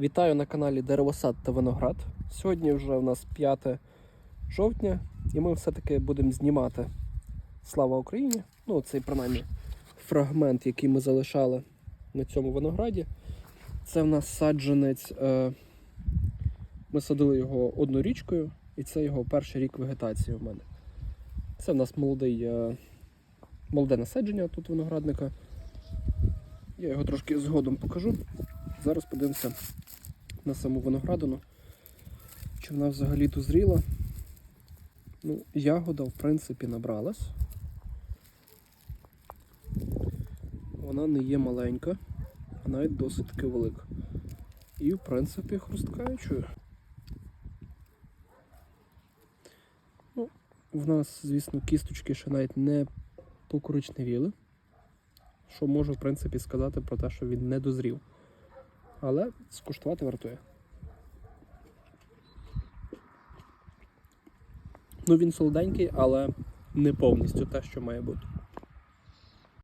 Вітаю на каналі Деревосад та Виноград. Сьогодні вже у нас 5 жовтня, і ми все-таки будемо знімати Слава Україні. Ну, цей принаймні фрагмент, який ми залишали на цьому винограді. Це в нас саджанець. Е... Ми садили його однорічкою, і це його перший рік вегетації у мене. Це в нас молодий, е... молоде насадження тут виноградника. Я його трошки згодом покажу. Зараз подивимося на саму виноградину. Чи вона взагалі дозріла. Ну, ягода, в принципі, набралась. Вона не є маленька, а навіть досить таки велика. І, в принципі, хрустка я чую. Ну, в нас, звісно, кісточки ще навіть не покоричневіли. Що можу, в принципі, сказати про те, що він не дозрів. Але скуштувати вартує. Ну, він солоденький, але не повністю те, що має бути.